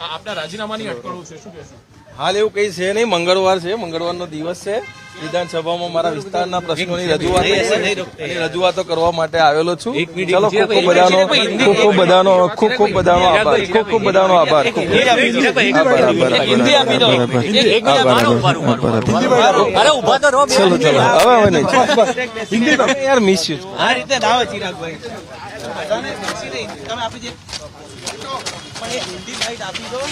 આ આપના રાજીનામાની અટકળો છે શું કહેશો? હાલ એવું કઈ છે નહીં મંગળવાર છે મંગળવારનો દિવસ છે. વિધાનસભામાં મારા વિસ્તારના પ્રશ્નોની રજૂઆત રજૂઆતો કરવા માટે આવેલો છું. ચલો ખૂબ ખૂબ બધાનો ખૂબ ખૂબ બધાનો ખૂબ ખૂબ બધાનો આભાર. ખૂબ ખૂબ બધાનો આભાર. ચલો ચલો. હવે હવે નહીં. યાર મિસ યુ આ રીતે ચિરાગભાઈ. તમે આપી હિન્દી બાઈટ આપી દો.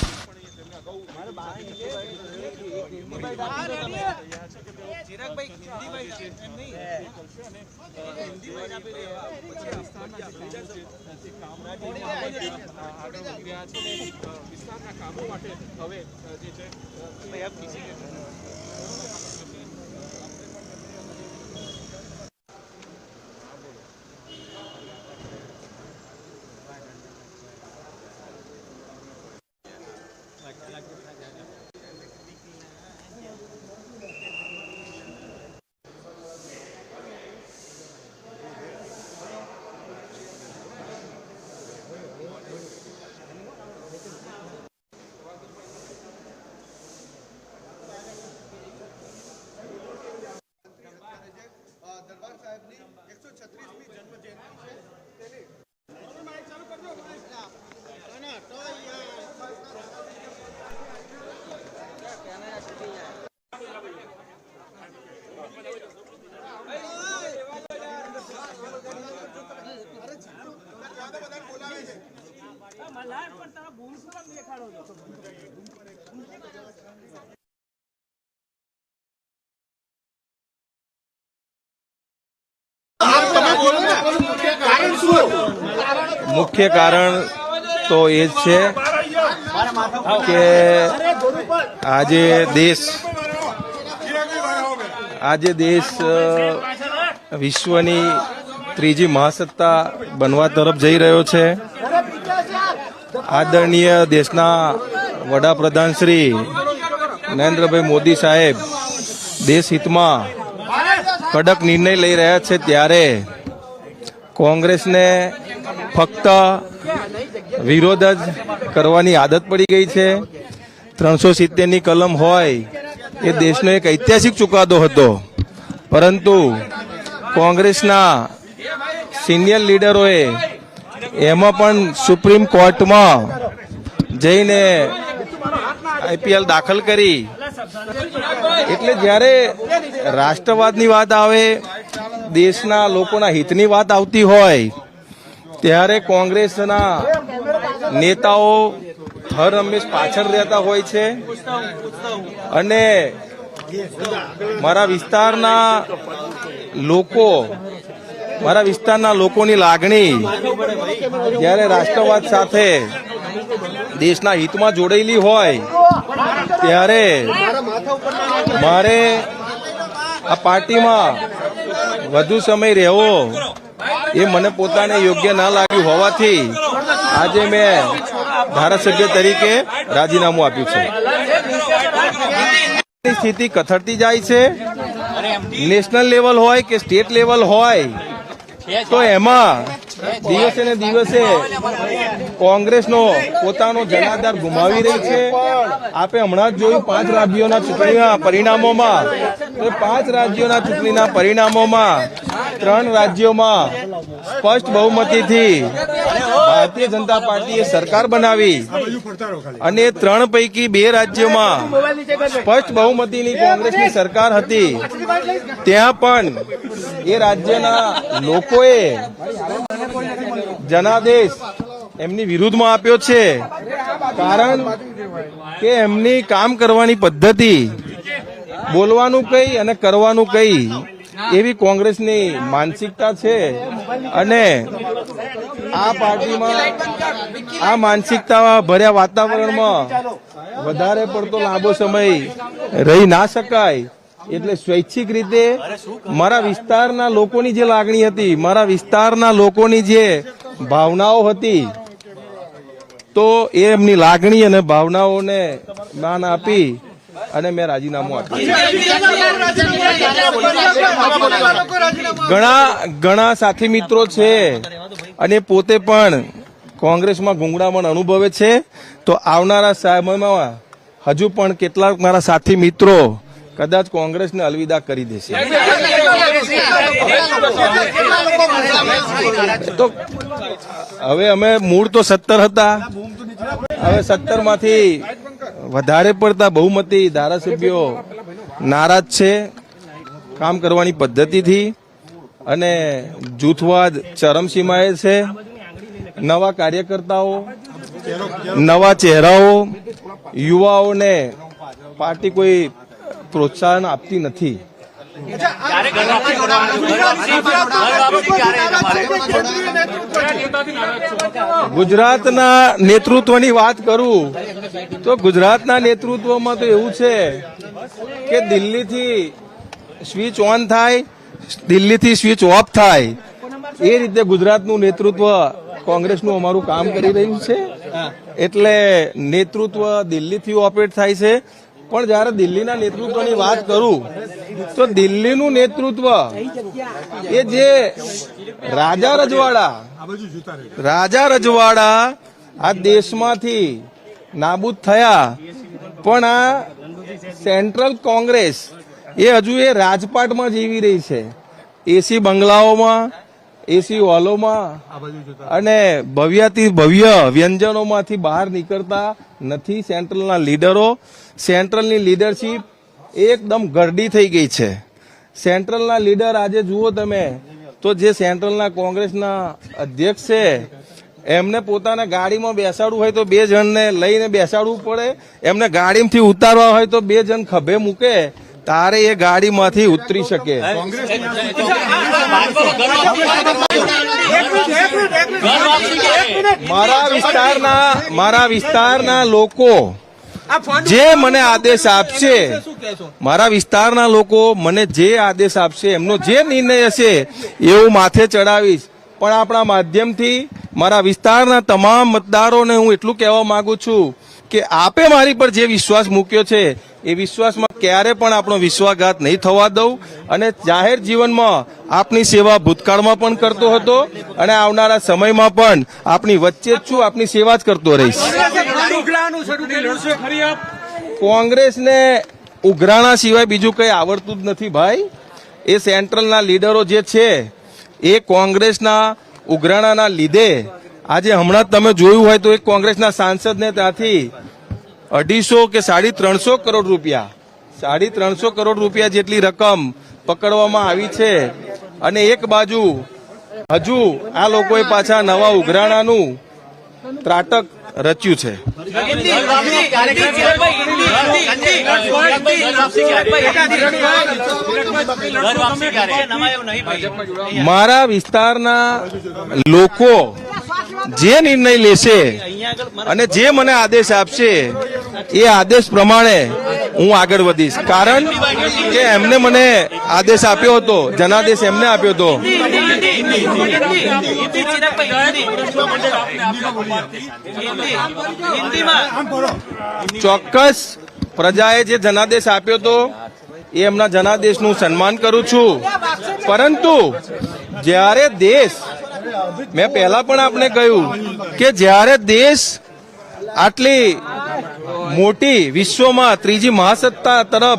કામો માટે હવે જે છે ભાઈ આપ કિસી કે મુખ્ય કારણ તો એ જ છે કે આજે દેશ આજે દેશ વિશ્વની ત્રીજી મહાસત્તા બનવા તરફ જઈ રહ્યો છે. આદરણીય દેશના વડાપ્રધાન શ્રી નરેન્દ્રભાઈ મોદી સાહેબ દેશ હિતમાં કડક નિર્ણય લઈ રહ્યા છે ત્યારે કોંગ્રેસને ફક્ત વિરોધ જ કરવાની આદત પડી ગઈ છે. ત્રણસો સિત્તેરની કલમ હોય એ દેશનો એક ઐતિહાસિક ચુકાદો હતો. પરંતુ કોંગ્રેસના સિનિયર લીડરોએ એમાં પણ સુપ્રીમ કોર્ટમાં જઈને આઈપીએલ દાખલ કરી. એટલે જ્યારે રાષ્ટ્રવાદની વાત આવે, દેશના લોકોના હિતની વાત આવતી હોય ત્યારે કોંગ્રેસના નેતાઓ હર હંમેશ પાછળ રહેતા હોય છે. અને મારા વિસ્તારના લોકો, મારા વિસ્તારના લોકોની લાગણી જ્યારે રાષ્ટ્રવાદ સાથે દેશના હિતમાં જોડાયેલી હોય, ત્યારે મારે આ પાર્ટીમાં વધુ સમય રહેવો એ મને પોતાને યોગ્ય ના લાગ્યું હોવાથી આજે મેં ધારાસભ્ય તરીકે રાજીનામું આપ્યું છે. સ્થિતિ કથળતી જાય છે. નેશનલ લેવલ હોય કે સ્ટેટ લેવલ હોય, તો એમાં દિવસે ને દિવસે કોંગ્રેસનો પોતાનો જનાધાર ગુમાવી રહી છે. આપે હમણાં જ જોયું પાંચ રાજ્યોના ચૂંટણીના પરિણામોમાં. તો પાંચ રાજ્યોના ચૂંટણીના પરિણામોમાં ત્રણ રાજ્યોમાં સ્પષ્ટ બહુમતીથી ભારતીય જનતા પાર્ટીએ સરકાર બનાવી અને ત્રણ પૈકી બે રાજ્યોમાં સ્પષ્ટ બહુમતીની કોંગ્રેસની સરકાર હતી. ત્યાં પણ એ રાજ્યના લોકોએ જનાદેશ એમની વિરુદ્ધમાં આપ્યો છે. કારણ કે એમની કામ કરવાની પદ્ધતિ બોલવાનું કઈ અને કરવાનું કઈ એવી કોંગ્રેસની માનસિકતા છે. અને આ પાર્ટીમાં આ માનસિકતા ભર્યા વાતાવરણમાં વધારે પડતો લાંબો સમય રહી ના શકાય. એટલે સ્વૈચ્છિક રીતે મારા વિસ્તારના લોકોની જે લાગણી હતી, મારા વિસ્તારના લોકોની જે ભાવનાઓ હતી, તો એ એમની લાગણી અને ભાવનાઓને માન આપી અને મેં રાજીનામું આપ્યું. ઘણા ઘણા સાથી મિત્રો છે અને પોતે પણ કોંગ્રેસમાં ગુંગળામણ અનુભવે છે. તો આવનારા સમયમાં હજુ પણ કેટલાક મારા સાથી મિત્રો કદાચ કોંગ્રેસને અલવિદા કરી દેશે. તો હવે અમે મૂળ તો સત્તર હતા. હવે સત્તરમાંથી વધારે પડતા બહુમતી ધારાસભ્યો નારાજ છે. કામ કરવાની પદ્ધતિથી અને જૂથવાદ ચરમસીમાએ છે. નવા કાર્યકર્તાઓ, નવા ચહેરાઓ, યુવાઓને પાર્ટી કોઈ પ્રોત્સાહન આપતી નથી. ગુજરાતના નેતૃત્વની વાત કરું તો ગુજરાતના નેતૃત્વમાં તો એવું છે કે દિલ્હીથી સ્વિચ ઓન થાય દિલ્હીથી સ્વિચ ઓફ થાય. એ રીતે ગુજરાતનું નેતૃત્વ કોંગ્રેસનું અમારું કામ કરી રહ્યું છે. એટલે નેતૃત્વ દિલ્હીથી ઓપરેટ થાય છે. પણ જ્યારે દિલ્હીના નેતૃત્વની વાત કરું, તો દિલ્હીનું નેતૃત્વ એ જે રાજા રજવાડા રાજા રજવાડા આ દેશમાંથી નાબૂદ થયા, પણ આ સેન્ટ્રલ કોંગ્રેસ એ હજુ એ રાજપાટમાં જીવી રહી છે. એસી બંગલાઓમાં એસી હોલોમાં અને ભવ્યાથી ભવ્ય વ્યંજનોમાંથી બહાર નીકળતા નથી સેન્ટ્રલના લીડરો. સેન્ટ્રલની લીડરશીપ એકદમ ગરડી થઈ ગઈ છે. સેન્ટ્રલના લીડર આજે જુઓ તમે તો જે સેન્ટ્રલના કોંગ્રેસના અધ્યક્ષ છે એમને પોતાના ગાડીમાં બેસાડવું હોય તો બે જણને લઈને બેસાડવું પડે. એમને ગાડીમાંથી ઉતારવા હોય તો બે જણ ખભે મૂકે. તારે એ ગાડીમાંથી ઉતરી શકે. મારા વિસ્તારના મારા વિસ્તારના લોકો જે મને આદેશ આપશે, મારા વિસ્તારના લોકો મને જે આદેશ આપશે, એમનો જે નિર્ણય હશે, એવું માથે ચડાવીશ. પણ આપણા માધ્યમથી મારા વિસ્તારના તમામ મતદારોને હું એટલું કહેવા માંગુ છું કે આપે મારી પર જે વિશ્વાસ મૂક્યો છે, એ વિશ્વાસમાં ક્યારે પણ આપણો વિશ્વાસઘાત નહીં થવા દઉં અને જાહેર જીવનમાં આપની સેવા ભૂતકાળમાં પણ કરતો હતો અને આવનારા સમયમાં પણ આપની વચ્ચે જ છું, આપની સેવા જ કરતો રહીશ. કોંગ્રેસને ઉઘરાણા સિવાય બીજું કંઈ આવડતું જ નથી ભાઈ. એ સેન્ટ્રલના લીડરો જે છે, એ કોંગ્રેસના ઉઘરાણાના લીધે આજે હમણાં તમે જોયું હોય તો એક કોંગ્રેસના સાંસદને ત્યાંથી અઢીસો કે સાડી ત્રણસો કરોડ રૂપિયા સાડી ત્રણસો કરોડ રૂપિયા જેટલી રકમ પકડવામાં આવી છે. અને એક બાજુ હજુ આ લોકોએ પાછા નવા ઉઘરાણાનું ત્રાટક રચ્યું છે. મારા વિસ્તારના લોકો જે નિર્ણય લેશે અને જે મને આદેશ આપશે એ આદેશ પ્રમાણે હું આગળ વધીશ. કારણ કે એમને મને આદેશ આપ્યો હતો, જનાદેશ એમને આપ્યો હતો. ચોક્કસ પ્રજાએ જે જનાદેશ આપ્યો હતો, એ એમના જનાદેશનું સન્માન કરું છું. પરંતુ જ્યારે દેશ, મેં પહેલા પણ આપણે કહ્યું કે જ્યારે દેશ આટલી મોટી વિશ્વમાં ત્રીજી મહાસત્તા તરફ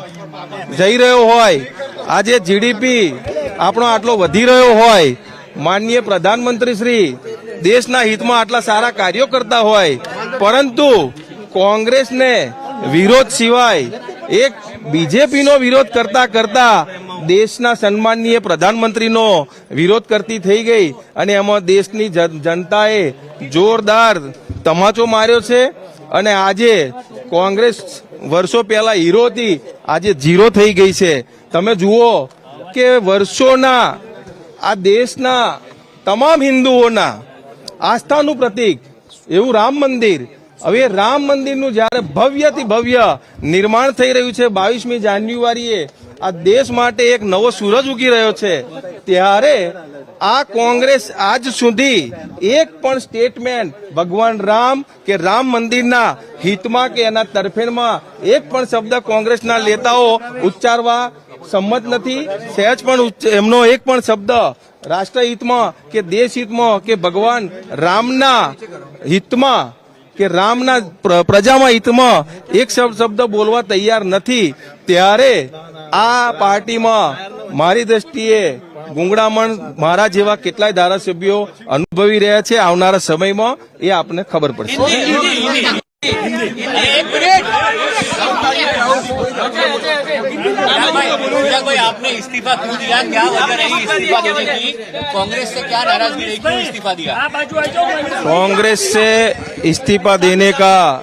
જઈ રહ્યો હોય. આજે જીડીપી આપણો આટલો વધી રહ્યો હોય. માનનીય પ્રધાનમંત્રી શ્રી દેશના હિતમાં આટલા સારા કાર્યો કરતા હોય. પરંતુ કોંગ્રેસને વિરોધ સિવાય એક બીજેપીનો વિરોધ કરતા કરતા દેશના સન્માનીય પ્રધાનમંત્રીનો વિરોધ કરતી થઈ ગઈ. અને એમાં દેશની જન- જનતાએ જોરદાર તમાચો માર્યો છે. અને આજે કોંગ્રેસ વર્ષો પહેલા હીરો હતી, આજે ઝીરો થઈ ગઈ છે. તમે જુઓ કે વર્ષોના, આ દેશના તમામ હિન્દુઓના આસ્થાનું પ્રતીક એવું રામ મંદિર હવે રામ મંદિરનું જ્યારે ભવ્યથી ભવ્ય નિર્માણ થઈ રહ્યું છે, બાવીસમી જાન્યુઆરીએ આ દેશ માટે એક નવો સૂરજ ઉગી રહ્યો છે, ત્યારે આ કોંગ્રેસ આજ સુધી એક પણ સ્ટેટમેન્ટ ભગવાન રામ કે રામ મંદિરના હિતમાં કે એના તરફેણમાં એક પણ શબ્દ કોંગ્રેસના નેતાઓ ઉચ્ચારવા સંમત નથી. સહેજ પણ એમનો એક પણ શબ્દ રાષ્ટ્રહિતમાં કે દેશ હિતમાં કે ભગવાન રામના હિતમાં કે રામના પ્ર- પ્રજામાં હિતમાં એક શબ્દ શબ્દ બોલવા તૈયાર નથી ત્યારે આ પાર્ટીમાં મારી દ્રષ્ટિએ ગુંગળામણ મારા જેવા કેટલાય ધારાસભ્યો અનુભવી રહ્યા છે. આવનારા સમયમાં એ આપને ખબર પડશે. भाई भाई आपने इस्तीफा क्यों दिया? क्या वजह रही इस्तीफा देने की? कांग्रेस से क्या नाराज़गी रही? क्यों इस्तीफा दिया? कांग्रेस से इस्तीफा देने का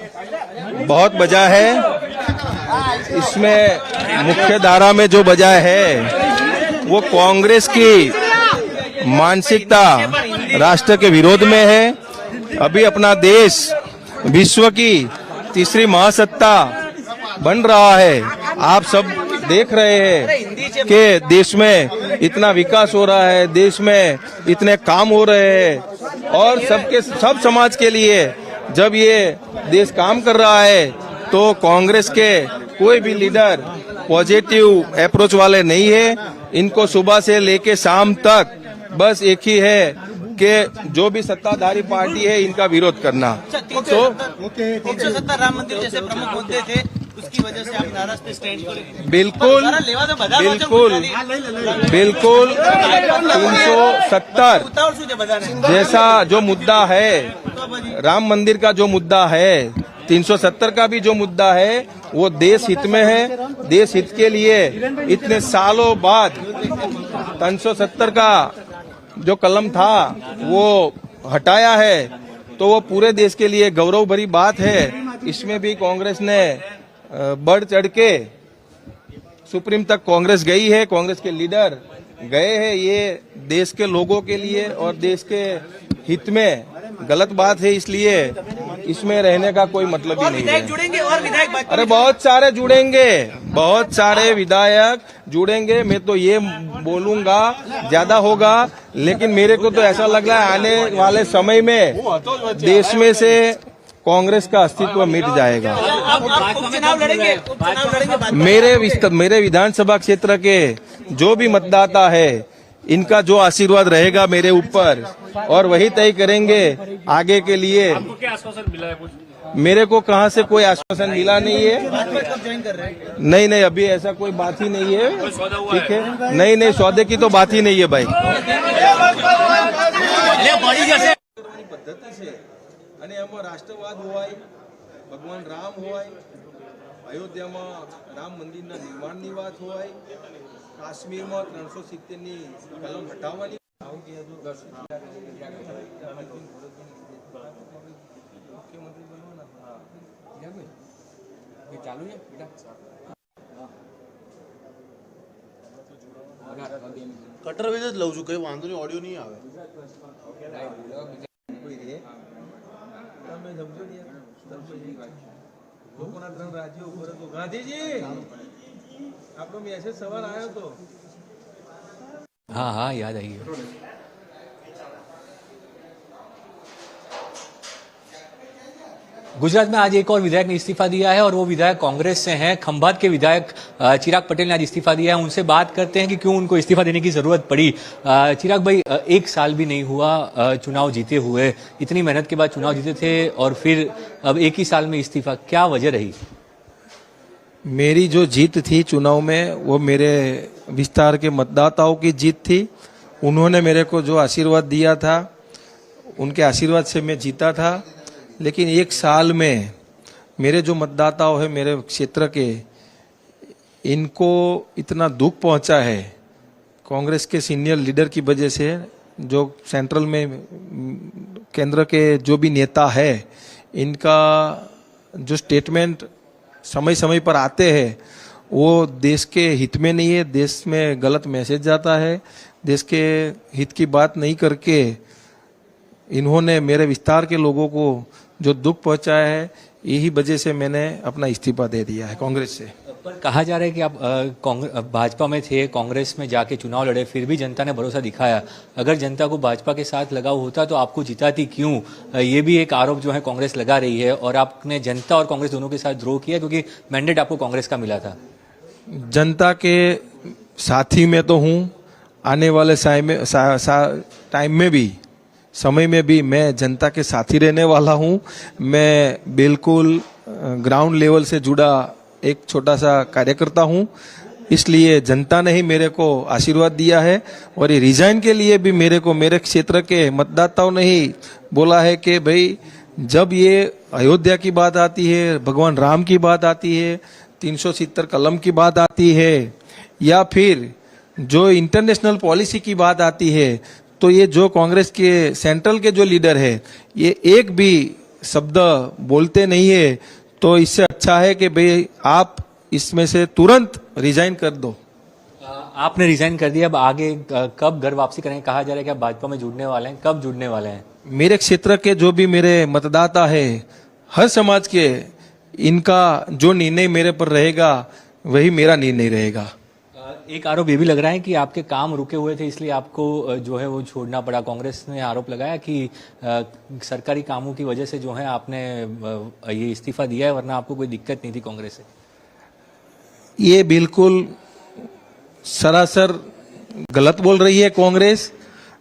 बहुत वजह है। इसमें मुख्य धारा में जो वजह है वो कांग्रेस की मानसिकता राष्ट्र के विरोध में है। अभी अपना देश विश्व की तीसरी महासत्ता बन रहा है। आप सब देख रहे हैं कि देश में इतना विकास हो रहा है देश में इतने काम हो रहे हैं और सबके सब समाज के लिए जब ये देश काम कर रहा है तो कांग्रेस के कोई भी लीडर पॉजिटिव अप्रोच वाले नहीं है। इनको सुबह से लेके शाम तक बस एक ही है कि जो भी सत्ताधारी पार्टी है इनका विरोध करना। अच्छा तो तीन सौ सत्तर राम मंदिर जैसे प्रमुख मुद्दे थे बिल्कुल बिल्कुल। बिल्कुल तीन सौ सत्तर। जैसा जो मुद्दा है राम मंदिर का जो मुद्दा है 370 का भी जो मुद्दा है वो देश हित में है। देश हित के लिए इतने सालों बाद 370 का जो कलम था वो हटाया है। तो वो पूरे देश के लिए गौरव भरी बात है। इसमें भी कांग्रेस ने बढ़ चढ़ के सुप्रीम तक कांग्रेस गई है कांग्रेस के लीडर गए हैं ये देश के लोगों के लिए और देश के हित में गलत बात है इसलिए इसमें रहने का कोई मतलब ही नहीं है। जुड़ेंगे और विधायक अरे बहुत सारे जुड़ेंगे बहुत सारे विधायक जुड़ेंगे मैं तो ये बोलूँगा ज़्यादा होगा लेकिन मेरे को तो ऐसा लग रहा है आने वाले समय में देश में से कांग्रेस का अस्तित्व मिट जाएगा। आप आप उपचुनाव लड़ेंगे उपचुनाव लड़ेंगे मेरे मेरे विधानसभा क्षेत्र के जो भी मतदाता है इनका जो आशीर्वाद रहेगा मेरे ऊपर और वही तय करेंगे आगे के लिए। क्या आश्वासन मिला है कुछ? मेरे को कहाँ से कोई आश्वासन मिला नहीं है। हैं नहीं नहीं अभी ऐसा कोई बात ही नहीं है। ठीक है? नहीं नहीं सौदे की तो बात ही नहीं है भाई। અને એમાં રાષ્ટ્રવાદ હોય ભગવાન રામ હોય અયોધ્યામાં રામ મંદિરના નિર્માણની વાત હોય કાશ્મીરમાં ત્રણસો સિત્તેરની કલમ હટાવવાની કટર વેજ જ લઉં છું કઈ વાંધો નહીં ઓડિયો નહીં આવે. તમે સમજો ને ગાંધીજી! આપણો મેસેજ સવાર આવ્યો હતો હા હા યાદ આવી ગયો. गुजरात में आज एक और विधायक ने इस्तीफा दिया है और वो विधायक कांग्रेस से हैं। खंभात के विधायक चिराग पटेल ने आज इस्तीफा दिया है। उनसे बात करते हैं कि क्यों उनको इस्तीफा देने की ज़रूरत पड़ी। चिराग भाई एक साल भी नहीं हुआ चुनाव जीते हुए। इतनी मेहनत के बाद चुनाव जीते थे और फिर अब एक ही साल में इस्तीफा। क्या वजह रही? मेरी जो जीत थी चुनाव में, वो मेरे विस्तार के मतदाताओं की जीत थी। उन्होंने मेरे को जो आशीर्वाद दिया था, उनके आशीर्वाद से मैं जीता था। लेकिन एक साल में मेरे जो मतदाताओं हैं, मेरे क्षेत्र के, इनको इतना दुख पहुँचा है। कांग्रेस के सीनियर लीडर की वजह से, जो सेंट्रल में, केंद्र के जो भी नेता है, इनका जो स्टेटमेंट समय समय पर आते हैं, वो देश के हित में नहीं है, देश में गलत मैसेज जाता है, देश के हित की बात नहीं करके इन्होंने मेरे विस्तार के लोगों को जो दुख पहुँचाया है यही वजह से मैंने अपना इस्तीफा दे दिया है कांग्रेस से। पर कहा जा रहा है कि आप भाजपा में थे कांग्रेस में जाके चुनाव लड़े फिर भी जनता ने भरोसा दिखाया। अगर जनता को भाजपा के साथ लगाव होता तो आपको जिताती क्यों? ये भी एक आरोप जो है कांग्रेस लगा रही है और आपने जनता और कांग्रेस दोनों के साथ द्रोह किया क्योंकि मैंडेट आपको कांग्रेस का मिला था। जनता के साथी में तो हूँ आने वाले में सा, सा, टाइम में भी। समय में भी मैं जनता के साथी रहने वाला हूँ। मैं बिल्कुल ग्राउंड लेवल से जुड़ा एक छोटा सा कार्यकर्ता हूँ। इसलिए जनता ने ही मेरे को आशीर्वाद दिया है और ये रिजाइन के लिए भी मेरे को, मेरे क्षेत्र के मतदाताओं ने ही बोला है कि भाई, जब ये अयोध्या की बात आती है, भगवान राम की बात आती है, तीन सौ सितर कलम की बात आती है, या फिर जो इंटरनेशनल पॉलिसी की बात आती है तो ये जो कांग्रेस के सेंट्रल के जो लीडर है ये एक भी शब्द बोलते नहीं है तो इससे अच्छा है कि भाई आप इसमें से तुरंत रिजाइन कर दो। आपने रिजाइन कर दिया अब आगे कब घर वापसी करेंगे? कहा जा रहा है कि आप भाजपा में जुड़ने वाले हैं। कब जुड़ने वाले हैं? मेरे क्षेत्र के जो भी मेरे मतदाता है हर समाज के इनका जो निर्णय मेरे पर रहेगा वही मेरा निर्णय रहेगा। एक आरोप ये भी लग रहा है कि आपके काम रुके हुए थे इसलिए आपको जो है वो छोड़ना पड़ा। कांग्रेस ने आरोप लगाया कि अ, सरकारी कामों की वजह से जो है आपने ये इस्तीफा दिया है वरना आपको कोई दिक्कत नहीं थी कांग्रेस से। ये बिल्कुल सरासर गलत बोल रही है कांग्रेस।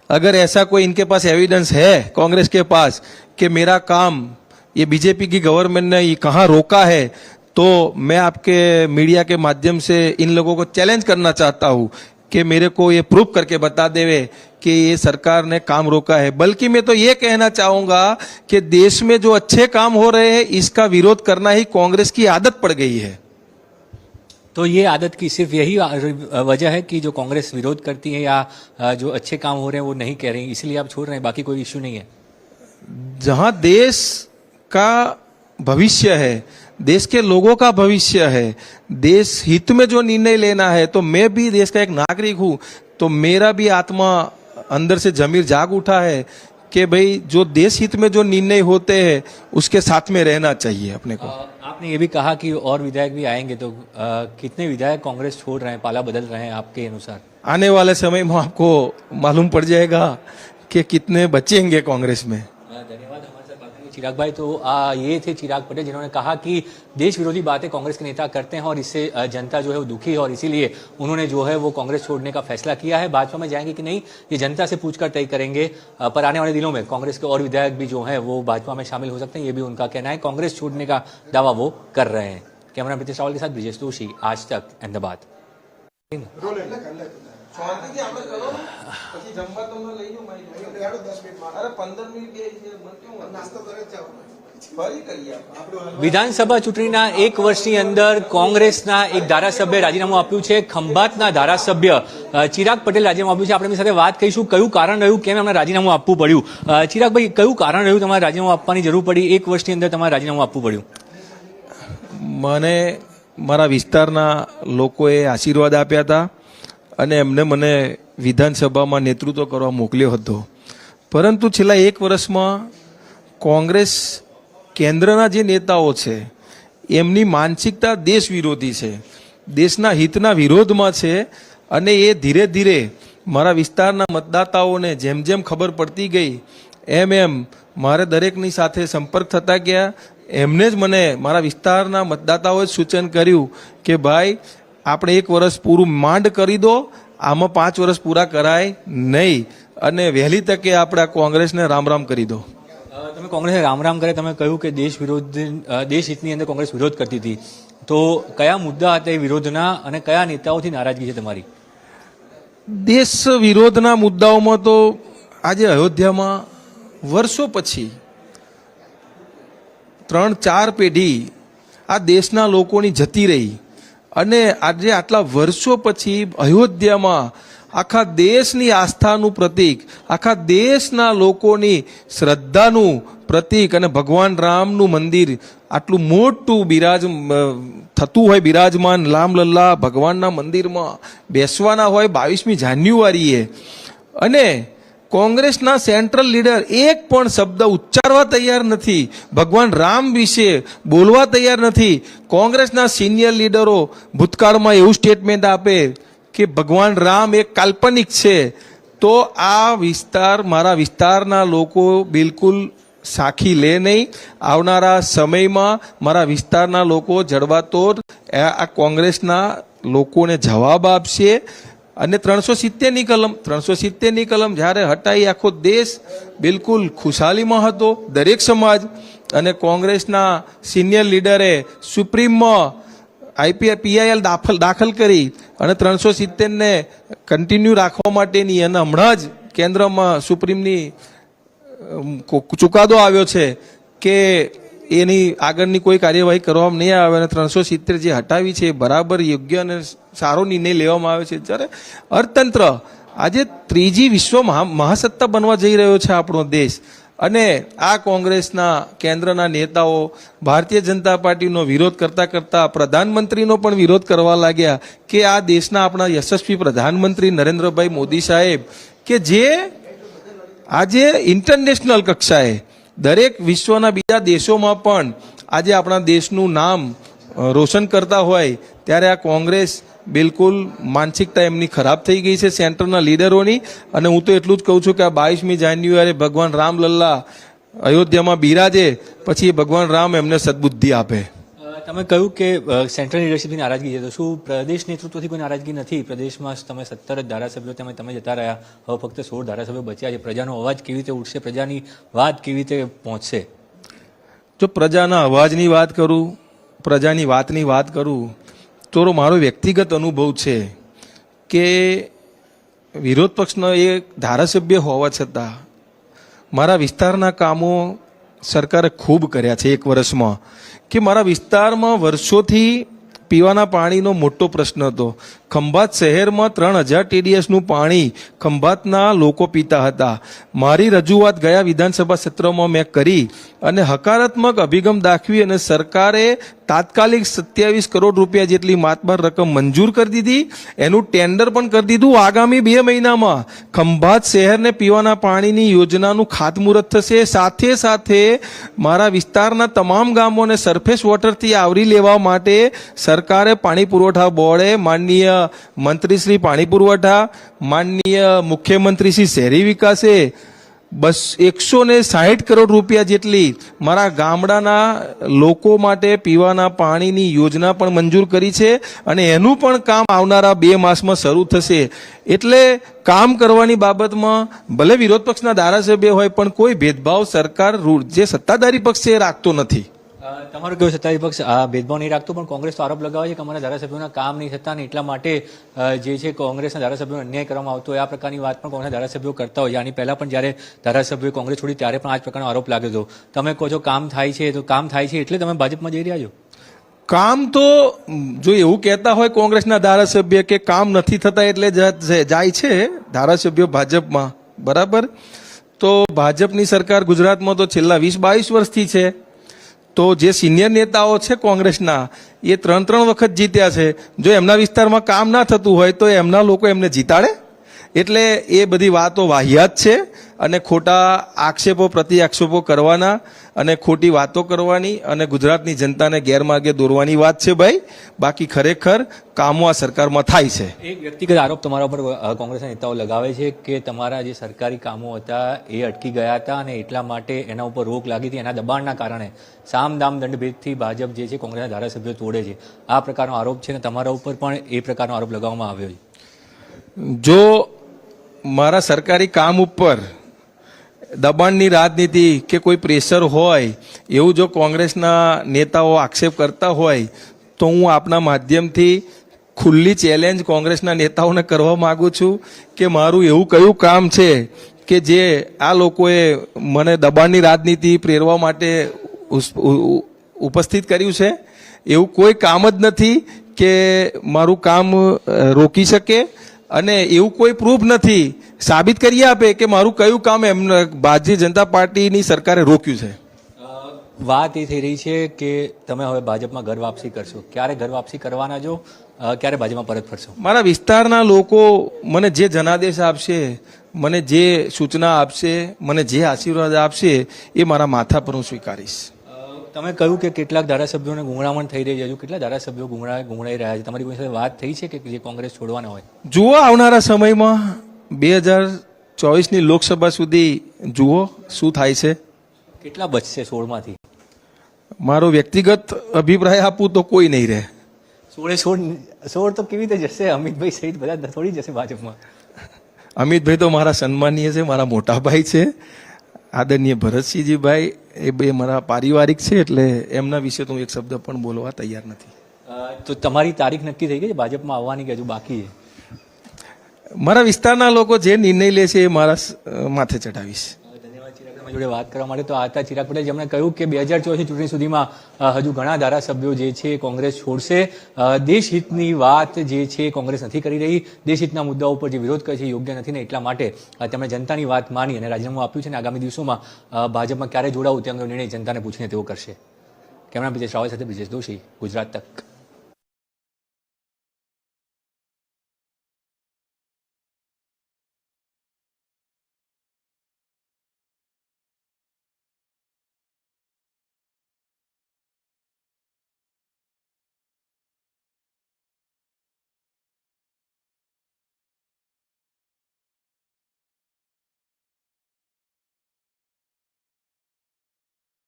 अगर ऐसा कोई इनके पास एविडेंस है कांग्रेस के पास कि मेरा काम ये बीजेपी की गवर्नमेंट ने ये कहाँ रोका है तो मैं आपके मीडिया के माध्यम से इन लोगों को चैलेंज करना चाहता हूँ कि मेरे को ये प्रूफ करके बता देवे कि ये सरकार ने काम रोका है। बल्कि मैं तो ये कहना चाहूँगा कि देश में जो अच्छे काम हो रहे हैं इसका विरोध करना ही कांग्रेस की आदत पड़ गई है। तो ये आदत की सिर्फ़ यही वजह है कि जो कांग्रेस विरोध करती है या जो अच्छे काम हो रहे हैं वो नहीं कह रही इसलिए आप छोड़ रहे हैं बाकी कोई इश्यू नहीं है। जहाँ देश का भविष्य है देश के लोगों का भविष्य है। देश हित में जो निर्णय लेना है तो मैं भी देश का एक नागरिक हूँ तो मेरा भी आत्मा अंदर से जमीर जाग उठा है कि भाई जो देश हित में जो निर्णय होते हैं उसके साथ में रहना चाहिए अपने को। आपने ये भी कहा कि और विधायक भी आएँगे तो अ, कितने विधायक कांग्रेस छोड़ रहे हैं पाला बदल रहे हैं आपके अनुसार? आने वाले समय में आपको मालूम पड़ जाएगा कि कितने बचेंगे कांग्रेस में धन्यवाद हमारे साथ बात करने के लिए चिराग भाई तो आ, ये थे चिराग पटेल जिन्होंने कहा कि देश विरोधी बातें कांग्रेस के नेता करते हैं और इससे जनता जो है वो दुखी है और इसीलिए उन्होंने जो है वो कांग्रेस छोड़ने का फैसला किया है। भाजपा में जाएँगे कि नहीं ये जनता से पूछकर तय करेंगे। पर आने वाले दिनों में कांग्रेस के और विधायक भी जो है वो भाजपा में शामिल हो सकते हैं ये भी उनका कहना है। कांग्रेस छोड़ने का दावा वो कर रहे हैं। कैमरा प्रीति के साथ ब्रिजेश दोषी आज तक अहमदाबाद। વિધાનસભા ચૂંટણીના એક વર્ષની અંદર કોંગ્રેસના એક ધારાસભ્ય રાજીનામું આપ્યું છે ખંભાતના ધારાસભ્ય ચિરાગ પટેલ રાજીનામું આપ્યું છે. આપણે એમની સાથે વાત કરીશું કયું કારણ રહ્યું કેમ એમને રાજીનામું આપવું પડ્યું? ચિરાગભાઈ કયું કારણ રહ્યું તમારે રાજીનામું આપવાની જરૂર પડી? એક વર્ષની અંદર તમારે રાજીનામું આપવું પડ્યું. મને મારા વિસ્તારના લોકોએ આશીર્વાદ આપ્યા હતા. અને એમને મને વિધાનસભામાં નેતૃત્વ કરવા મોકલ્યો હતો. પરંતુ છેલ્લા એક વર્ષમાં કોંગ્રેસ કેન્દ્રના જે નેતાઓ છે, એમની માનસિકતા દેશ વિરોધી છે. દેશના હિતના વિરોધમાં છે અને એ ધીરે ધીરે મારા વિસ્તારના મતદાતાઓને જેમ જેમ ખબર પડતી ગઈ, એમ એમ મારે દરેકની સાથે સંપર્ક થતા ગયા. એમને જ મને મારા વિસ્તારના મતદાતાઓએ સૂચન કર્યું કે ભાઈ આપણે એક વર્ષ પૂરું માંડ કરી દો આમાં પાંચ વર્ષ પૂરા કરાય નહીં. અને વહેલી તકે આપણે આ કોંગ્રેસને રામ રામ કરી દો. તમે કોંગ્રેસે રામ રામ કરે તમે કહ્યું કે દેશ વિરોધ દેશ હિતની અંદર કોંગ્રેસ વિરોધ કરતી હતી. તો કયા મુદ્દા હતા એ વિરોધના અને કયા નેતાઓથી નારાજગી છે તમારી? દેશ વિરોધના મુદ્દાઓમાં તો આજે અયોધ્યામાં વર્ષો પછી ત્રણ ચાર પેઢી આ દેશના લોકોની જતી રહી. અને આજે આટલા વર્ષો પછી અયોધ્યામાં આખા દેશની આસ્થાનું પ્રતીક, આખા દેશના લોકોની શ્રદ્ધાનું પ્રતીક અને ભગવાન રામનું મંદિર આટલું મોટું બિરાજ થતું હોય બિરાજમાન લામલલ્લા ભગવાનના મંદિરમાં બેસવાના હોય બાવીસમી જાન્યુઆરીએ. અને કોંગ્રેસના સેન્ટ્રલ લીડર એક પણ શબ્દ ઉચ્ચારવા તૈયાર નથી. ભગવાન રામ વિશે બોલવા તૈયાર નથી. કોંગ્રેસના સિનિયર લીડરો ભૂતકાળમાં એવું સ્ટેટમેન્ટ આપે કે ભગવાન રામ એક કાલ્પનિક છે. તો આ વિસ્તાર, મારા વિસ્તારના લોકો બિલકુલ સાખી લે નહીં. આવનારા સમયમાં મારા વિસ્તારના લોકો જડબાતોડ આ આ કોંગ્રેસના લોકોને જવાબ આપશે. અને ત્રણસો સિત્તેરની કલમ, ત્રણસો સિત્તેરની કલમ જ્યારે હટાઈ આખો દેશ બિલકુલ ખુશાલીમાં હતો, દરેક સમાજ અને કોંગ્રેસના સિનિયર લીડરે સુપ્રીમમાં આઈપીએ પીઆઈએલ દાખલ દાખલ કરી અને ત્રણસો સિત્તેરને કન્ટિન્યુ રાખવા માટેની અને હમણાં જ કેન્દ્રમાં સુપ્રીમની ચુકાદો આવ્યો છે કે એની આગળની કોઈ કાર્યવાહી કરવામાં નહીં આવે અને ત્રણસો સિત્તેર જે હટાવી છે એ બરાબર યોગ્ય અને સારો નિર્ણય લેવામાં આવે છે. જ્યારે અર્થતંત્ર આજે ત્રીજી વિશ્વ મહાસત્તા બનવા જઈ રહ્યો છે આપણો દેશ. અને આ કોંગ્રેસના કેન્દ્રના નેતાઓ ભારતીય જનતા પાર્ટીનો વિરોધ કરતા કરતા પ્રધાનમંત્રીનો પણ વિરોધ કરવા લાગ્યા કે આ દેશના આપણા યશસ્વી પ્રધાનમંત્રી નરેન્દ્રભાઈ મોદી સાહેબ કે જે આજે ઇન્ટરનેશનલ કક્ષાએ દરેક વિશ્વના બીજા દેશોમાં પણ આજે આપણા દેશનું નામ રોશન કરતા હોય, ત્યારે આ કોંગ્રેસ બિલકુલ માનસિકતા એમની ખરાબ થઈ ગઈ છે સેન્ટરના લીડરોની. અને હું તો એટલું જ કહું છું કે આ બાવીસમી જાન્યુઆરી ભગવાન રામલલ્લા અયોધ્યામાં બિરાજે, પછી ભગવાન રામ એમને સદબુદ્ધિ આપે. તમે કહ્યું કે સેન્ટ્રલ લીડરશીપની નારાજગી છે, તો શું પ્રદેશ નેતૃત્વથી કોઈ નારાજગી નથી? પ્રદેશમાં તમે સત્તર જ ધારાસભ્યો, તમે તમે જતા રહ્યા. હવે ફક્ત સોળ ધારાસભ્યો બચ્યા છે. પ્રજાનો અવાજ કેવી રીતે ઉઠશે? પ્રજાની વાત કેવી રીતે પહોંચશે? જો પ્રજાના અવાજની વાત કરું, પ્રજાની વાતની વાત કરું, તો મારો વ્યક્તિગત અનુભવ છે કે વિરોધ પક્ષનો એ ધારાસભ્ય હોવા છતાં મારા વિસ્તારના કામો સરકારે ખૂબ કર્યા છે એક વર્ષમાં. કે મારા વિસ્તારમાં વર્ષોથી પીવાના પાણીનો મોટો પ્રશ્ન હતો. ખંભાત શહેરમાં ત્રણ હજાર ટીડીએસનું પાણી ખંભાતના લોકો પીતા હતા. મારી રજૂઆત ગયા વિધાનસભા સત્રમાં મેં કરી અને હકારાત્મક અભિગમ દાખવી અને સરકારે તાત્કાલિક સત્યાવીસ કરોડ રૂપિયા જેટલી માતબાર રકમ મંજૂર કરી દીધી. એનું ટેન્ડર પણ કરી દીધું આગામી બે મહિનામાં. ખંભાત શહેરને પીવાના પાણીની યોજનાનું ખાતમુહૂર્ત થશે. સાથે સાથે મારા વિસ્તારના તમામ ગામોને સરફેસ વોટરથી આવરી લેવા માટે સરકારે પાણી પુરવઠા બોર્ડે માનનીય મંત્રીશ્રી પાણી પુરવઠા, માનનીય મુખ્યમંત્રીશ્રી શહેરી વિકાસે બસ એકસો ને સાહીઠ કરોડ રૂપિયા જેટલી મારા ગામડાના લોકો માટે પીવાના પાણીની યોજના પણ મંજૂર કરી છે અને એનું પણ કામ આવનારા બે માસમાં શરૂ થશે. એટલે કામ કરવાની બાબતમાં ભલે વિરોધ પક્ષના ધારાસભ્ય હોય પણ કોઈ ભેદભાવ સરકાર જે સત્તાધારી પક્ષ છે એ રાખતો નથી. તમારું કેવું સત્તાધારી પક્ષ, આ ભેદભાવ નહીં રાખતો, પણ કોંગ્રેસ તો આરોપ લગાવે છે કે અમારા ધારાસભ્યોના કામ નહીં થતા ને એટલા માટે જે છે કોંગ્રેસના ધારાસભ્યોને અન્યાય કરવામાં આવતો હોય, આ પ્રકારની વાત પણ કોંગ્રેસના ધારાસભ્યો કરતા હોય આની પહેલાં પણ જ્યારે ધારાસભ્યોએ કોંગ્રેસ છોડી ત્યારે પણ આ જ પ્રકારનો આરોપ લાગ્યો હતો. તમે કહો છો કામ થાય છે, તો કામ થાય છે એટલે તમે ભાજપમાં જઈ રહ્યા છો? કામ તો, જો એવું કહેતા હોય કોંગ્રેસના ધારાસભ્ય કે કામ નથી થતા એટલે જાય છે ધારાસભ્યો ભાજપમાં, બરાબર? તો ભાજપની સરકાર ગુજરાતમાં તો છેલ્લા વીસ બાવીસ વર્ષથી છે. તો જે સિનિયર નેતાઓ છે કોંગ્રેસના, એ ત્રણ ત્રણ વખત જીત્યા છે. જો એમના વિસ્તારમાં કામ ના થતું હોય તો એમના લોકો એમને જીતાડે? એટલે એ બધી વાતો વાહિયાત છે. અને ખોટા આક્ષેપો પ્રતિ આક્ષેપો કરવાના અને ખોટી વાતો કરવાની અને ગુજરાતની જનતાને ગેરમાર્ગે દોરવાની વાત છે ભાઈ. બાકી ખરેખર કામો આ સરકારમાં થાય છે. એક વ્યક્તિગત આરોપ તમારા ઉપર કોંગ્રેસના નેતાઓ લગાવે છે કે તમારા જે સરકારી કામો હતા એ અટકી ગયા હતા અને એટલા માટે એના ઉપર રોક લાગી હતી. એના દબાણના કારણે સામ દામ દંડભેદથી ભાજપ જે છે કોંગ્રેસના ધારાસભ્યો તોડે છે. આ પ્રકારનો આરોપ છે ને તમારા ઉપર પણ એ પ્રકારનો આરોપ લગાવવામાં આવ્યો છે? જો મારા સરકારી કામ ઉપર દબાણની રાજનીતિ કે કોઈ પ્રેશર હોય, એવું જો કોંગ્રેસના નેતાઓ આક્ષેપ કરતા હોય, તો હું આપના માધ્યમથી ખુલ્લી ચેલેન્જ કોંગ્રેસના નેતાઓને કરવા માગું છું કે મારું એવું કયું કામ છે કે જે આ લોકોએ મને દબાણની રાજનીતિ પ્રેરવા માટે ઉપસ્થિત કર્યું છે. એવું કોઈ કામ જ નથી કે મારું કામ રોકી શકે. અને એવું કોઈ પ્રૂફ નથી. સાબિત કરી આપે કે મારું કયું કામ એમને ભારતીય જનતા પાર્ટીની સરકારે રોક્યું છે. વાત એ થઈ રહી છે કે તમે હવે ભાજપમાં ઘર વાપસી કરશો. ક્યારે ઘર વાપસી કરવાના જો ક્યારે ભાજપમાં પરત ફરશો? મારા વિસ્તારના લોકો મને જે જનાદેશ આપશે મને જે સૂચના આપશે મને જે આશીર્વાદ આપશે એ મારા માથા પર હું સ્વીકારીશ. તમે કહ્યું કે કેટલાક ધારાસભ્યોને ગુંગળામણ થઈ રહી છે. હજુ કેટલા ધારાસભ્યો ગુંગળા ગુંગળાઈ રહ્યા છે? તમારી કોઈ સાથે વાત થઈ છે કે જે કોંગ્રેસ છોડવાના હોય? જુઓ આવનારા સમયમાં બે હજાર ચોવીસની લોકસભા સુધી જુઓ શું થાય છે. કેટલા બચશે સોળમાંથી? મારો વ્યક્તિગત અભિપ્રાય આપું તો કોઈ નહીં રહે. સોળે સોળ સોળ તો કેવી રીતે જશે? અમિતભાઈ સહિત બધા થોડી જશે ભાજપમાં. અમિતભાઈ તો મારા સન્માનીય છે મારા મોટા ભાઈ છે. આદરણીય ભરતસિંહજીભાઈ એ બે મારા પારિવારિક છે એટલે એમના વિશે તો હું એક શબ્દ પણ બોલવા તૈયાર નથી. તો તમારી તારીખ નક્કી થઈ ગઈ છે? ભાજપમાં આવવાની કે હજુ બાકી છે? મારા વિસ્તારના લોકો જે નિર્ણય લે છે એ મારા માથે ચડાવીશ તમારી જોડે વાત કરવા માટે તો આ હતા ચિરાગ પટેલ જેમણે કહ્યું કે બે હજાર ચોવીસની ચૂંટણી સુધીમાં હજુ ઘણા ધારાસભ્યો જે છે કોંગ્રેસ છોડશે. દેશહિતની વાત જે છે કોંગ્રેસ નથી કરી રહી. દેશહિતના મુદ્દાઓ પર જે વિરોધ કરે છે યોગ્ય નથી ને એટલા માટે તેમણે જનતાની વાત માની અને રાજીનામું આપ્યું છે અને આગામી દિવસોમાં ભાજપમાં ક્યારે જોડાવું તે અંગેનો નિર્ણય જનતાને પૂછીને તેઓ કરશે. કેમેરા બ્રિજેશ રાવલ સાથે બ્રિજેશ દોશી, ગુજરાત તક.